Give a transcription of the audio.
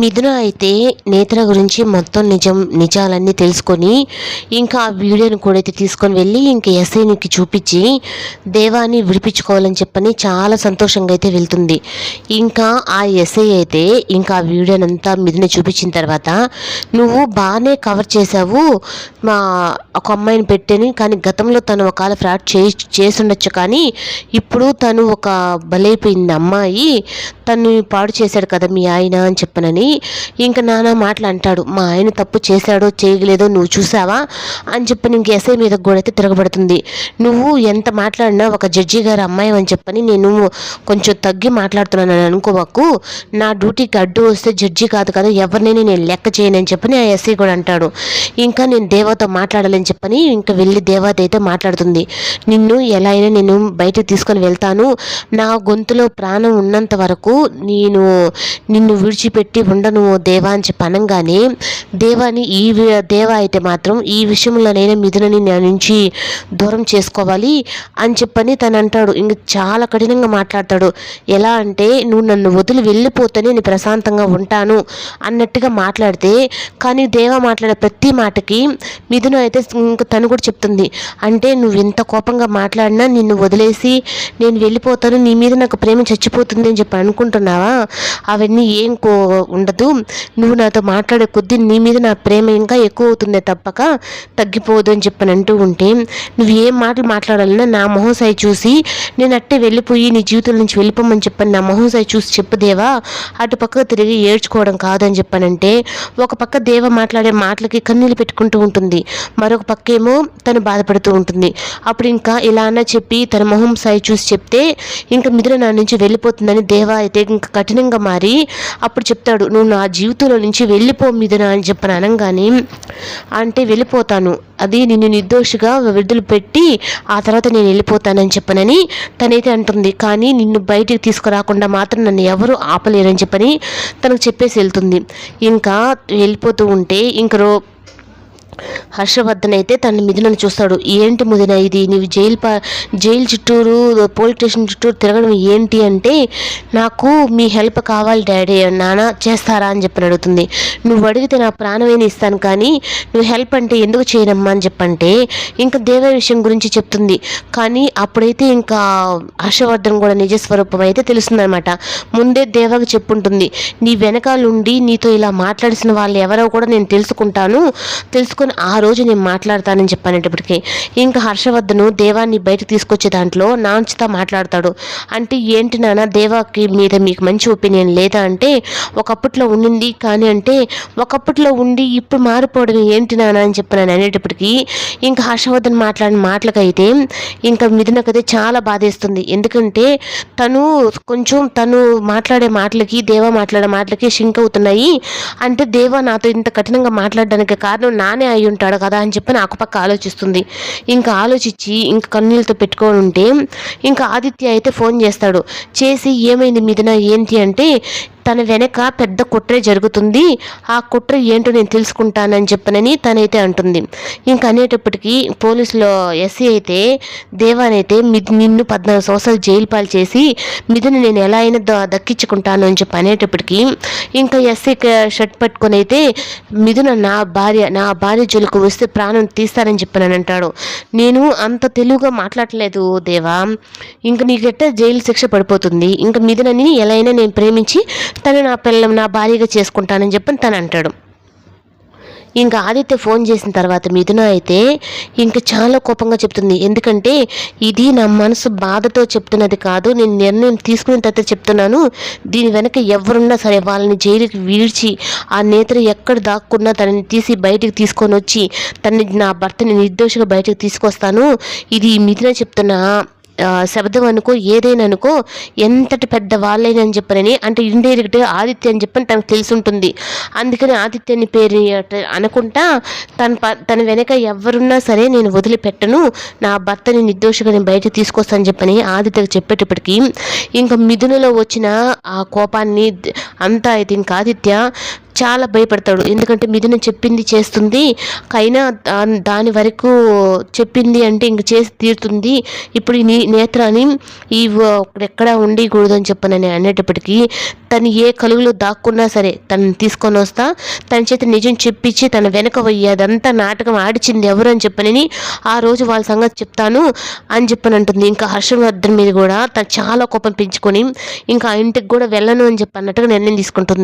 మిథున అయితే నేత్ర గురించి మొత్తం నిజం నిజాలన్నీ తెలుసుకొని ఇంకా ఆ వీడియోని కూడా అయితే తీసుకొని వెళ్ళి ఇంకా ఎస్ఐనికి చూపించి దేవాన్ని విడిపించుకోవాలని చెప్పని చాలా సంతోషంగా అయితే వెళ్తుంది. ఇంకా ఆ ఎస్ఐ అయితే ఇంకా ఆ వీడియోని అంతా మిథున చూపించిన తర్వాత నువ్వు బాగానే కవర్ చేసావు మా ఒక అమ్మాయిని పెట్టని కానీ గతంలో తను ఒకవేళ ఫ్రాడ్ చే చేసుండొచ్చు కానీ ఇప్పుడు తను ఒక బలైపోయింది అమ్మాయి. తను పాడు చేశాడు కదా మీ ఆయన అని చెప్పనని ఇంకా నాన్న మాటలు అంటాడు. మా ఆయన తప్పు చేశాడో చేయలేదో నువ్వు చూసావా? అని చెప్పని ఇంక ఎస్ఐ మీద కూడా అయితే తిరగబడుతుంది. నువ్వు ఎంత మాట్లాడినా ఒక జడ్జి గారు అమ్మాయి అని చెప్పని నేను కొంచెం తగ్గి మాట్లాడుతున్నాను అని అనుకోవకు నా డ్యూటీకి అడ్డు వస్తే జడ్జి కాదు కదా ఎవరినైనా నేను లెక్క చేయనని చెప్పని ఆ ఎస్ఐ కూడా అంటాడు. ఇంకా నేను దేవతో మాట్లాడాలని చెప్పని ఇంకా వెళ్ళి దేవత అయితే మాట్లాడుతుంది. నిన్ను ఎలా అయినా నేను బయటకు తీసుకొని వెళ్తాను. నా గొంతులో ప్రాణం ఉన్నంత వరకు నేను నిన్ను విడిచిపెట్టి ఉండను నువ్వు దేవా అని చెప్పి అనగానే దేవాని ఈ దేవా అయితే మాత్రం ఈ విషయంలోనైనా మిథునని నా నుంచి దూరం చేసుకోవాలి అని చెప్పని తను అంటాడు. ఇంక చాలా కఠినంగా మాట్లాడతాడు. ఎలా అంటే నువ్వు నన్ను వదిలి వెళ్ళిపోతేనే నేను ప్రశాంతంగా ఉంటాను అన్నట్టుగా మాట్లాడితే కానీ దేవ మాట్లాడే ప్రతి మాటకి మిథున అయితే ఇంక తను కూడా చెప్తుంది. అంటే నువ్వు ఎంత కోపంగా మాట్లాడినా నిన్ను వదిలేసి నేను వెళ్ళిపోతాను నీ మీద నాకు ప్రేమ చచ్చిపోతుంది అని చెప్పి అనుకుంటున్నావా? అవన్నీ ఏం కో ఉండదు. నువ్వు నాతో మాట్లాడే కొద్దీ నీ మీద నా ప్రేమ ఇంకా ఎక్కువ అవుతుందే తప్పక. తగ్గిపోదు అని చెప్పని అంటూ ఉంటే నువ్వు ఏం మాటలు మాట్లాడాలన్నా నా మొహం సాయి చూసి నేను అట్టే వెళ్ళిపోయి నీ జీవితం నుంచి వెళ్ళిపోమని చెప్పని నా మొహం సాయి చూసి చెప్పుదేవా అటు పక్కకు తిరిగి ఏడ్చుకోవడం కాదని చెప్పానంటే ఒక పక్క దేవ మాట్లాడే మాటలకి కన్నీళ్ళు పెట్టుకుంటూ ఉంటుంది. మరొక పక్క ఏమో తను బాధపడుతూ ఉంటుంది. అప్పుడు ఇంకా ఇలా అన్న చెప్పి తన మొహం సాయి చూసి చెప్తే ఇంకా మిథున నా నుంచి వెళ్ళిపోతుందని దేవ అయితే ఇంకా కఠినంగా మారి అప్పుడు చెప్తాడు నువ్వు నా జీవితంలో నుంచి వెళ్ళిపో మీదనా అని చెప్పని అనగానే అంటే వెళ్ళిపోతాను. అది నిన్ను నిర్దోషిగా విడుదల పెట్టి ఆ తర్వాత నేను వెళ్ళిపోతానని చెప్పనని తనైతే అంటుంది. కానీ నిన్ను బయటికి తీసుకురాకుండా మాత్రం నన్ను ఎవరు ఆపలేరని చెప్పని తనకు చెప్పేసి వెళ్తుంది. ఇంకా వెళ్ళిపోతూ ఉంటే ఇంక రో హర్షవర్ధన్ అయితే తన మిథునను చూస్తాడు. ఏంటి ముదిన ఇది? నీవు జైలు పా జైలు చుట్టూరు పోలీస్ స్టేషన్ చుట్టూరు తిరగడం ఏంటి అంటే నాకు మీ హెల్ప్ కావాలి డాడీ నాన్న చేస్తారా అని చెప్పని అడుగుతుంది. నువ్వు అడిగితే నా ప్రాణమైన ఇస్తాను కానీ నువ్వు హెల్ప్ అంటే ఎందుకు చేయనమ్మా అని చెప్పంటే ఇంకా దేవ విషయం గురించి చెప్తుంది. కానీ అప్పుడైతే ఇంకా హర్షవర్ధన్ కూడా నిజస్వరూపం అయితే తెలుస్తుందనమాట ముందే దేవకి చెప్పుంటుంది. నీ వెనకాలుండి నీతో ఇలా మాట్లాడిసిన వాళ్ళు ఎవరో కూడా నేను తెలుసుకుంటాను. తీసుకొని ఆ రోజు నేను మాట్లాడతానని చెప్పనేటప్పటికీ ఇంకా హర్షవర్ధను దేవాన్ని బయటకు తీసుకొచ్చే దాంట్లో నాంచుతా మాట్లాడతాడు. అంటే ఏంటి నాన్న దేవాకి మీద మీకు మంచి ఒపీనియన్ లేదా అంటే ఒకప్పట్లో ఉండింది కానీ అంటే ఒకప్పట్లో ఉండి ఇప్పుడు మారిపోవడం ఏంటి నాన్న అని చెప్పి నేను ఇంకా హర్షవర్ధన్ మాట్లాడిన మాటలకైతే ఇంకా మిథునకైతే చాలా బాధేస్తుంది. ఎందుకంటే తను కొంచెం తను మాట్లాడే మాటలకి దేవ మాట్లాడే మాటలకి షింక్ అవుతున్నాయి. అంటే దేవ నాతో ఇంత కఠినంగా మాట్లాడడానికి కారణం నానే అయి ఉంటాడు కదా అని చెప్పి నాకు పక్క ఆలోచిస్తుంది. ఇంకా ఆలోచించి ఇంకా కన్నీళ్ళతో పెట్టుకొని ఉంటే ఇంకా ఆదిత్య అయితే ఫోన్ చేస్తాడు. చేసి ఏమైంది మిథున? ఏంటి అంటే తన వెనక పెద్ద కుట్రే జరుగుతుంది. ఆ కుట్ర ఏంటో నేను తెలుసుకుంటానని చెప్పనని తనైతే అంటుంది. ఇంకా అనేటప్పటికీ పోలీసులో ఎస్సీ అయితే దేవానైతే మిథ్ నిన్ను పద్నాలుగు సంవత్సరాలు జైలు పాలు చేసి మిథుని నేను ఎలా అయినా దక్కించుకుంటాను అని చెప్పి అనేటప్పటికీ ఇంకా ఎస్సీ షర్ట్ పట్టుకొని అయితే మిథున నా భార్య నా భార్య జోలికి వస్తే ప్రాణం తీస్తానని చెప్పనని అంటాడు. నేను అంత తెలుగుగా మాట్లాడలేదు దేవా. ఇంకా నీకెట్ట జైలు శిక్ష పడిపోతుంది? ఇంకా మిథునని ఎలా అయినా నేను ప్రేమించి తను నా పిల్లలు నా భార్యగా చేసుకుంటానని చెప్పని తను అంటాడు. ఇంకా ఆదిత్య ఫోన్ చేసిన తర్వాత మిథున అయితే ఇంకా చాలా కోపంగా చెప్తుంది. ఎందుకంటే ఇది నా మనసు బాధతో చెప్తున్నది కాదు నేను నిర్ణయం తీసుకున్న తర్వాత చెప్తున్నాను. దీని వెనక ఎవరున్నా సరే వాళ్ళని జైలుకి వీడ్చి ఆ నేత్ర ఎక్కడ దాక్కున్నా తనని తీసి బయటికి తీసుకొని వచ్చి తనని నా భర్తని నిర్దోషిగా బయటకు తీసుకొస్తాను. ఇది మిథున చెప్తున్న శబ్దం అనుకో ఏదైనా అనుకో ఎంతటి పెద్ద వాళ్ళైనా అని చెప్పనని అంటే ఇండైరెక్ట్గా ఆదిత్య అని చెప్పని తనకు తెలిసి ఉంటుంది అందుకని ఆదిత్యని పేరు అనుకుంటా తన ప- తన వెనక ఎవరున్నా సరే నేను వదిలిపెట్టను నా భర్తని నిర్దోషిగా నేను బయటకు తీసుకొస్తానని చెప్పని ఆదిత్యకు చెప్పేటప్పటికి ఇంకా మిథునలో వచ్చిన ఆ కోపాన్ని అంతా అయితే ఇంకా ఆదిత్య చాలా భయపడతాడు. ఎందుకంటే మిథున చెప్పింది చేస్తుంది. కైనా దాని వరకు చెప్పింది అంటే ఇంక చేసి తీరుతుంది. ఇప్పుడు ఈ నీ- నేత్రాని ఈ ఎక్కడ ఉండకూడదు చెప్పనని అనేటప్పటికీ తను ఏ కలుగులో దాక్కున్నా సరే తనని తీసుకొని వస్తా. తన చేత నిజం చెప్పించి తన వెనక పోయి నాటకం ఆడిచింది ఎవరు అని చెప్పనని ఆ రోజు వాళ్ళ సంగతి చెప్తాను అని చెప్పని అంటుంది. ఇంకా హర్షవర్ధన్ మీద కూడా తను చాలా కోపం పెంచుకొని ఇంకా ఆ ఇంటికి కూడా వెళ్ళను అని చెప్పి అన్నట్టుగా నిర్ణయం తీసుకుంటుంది.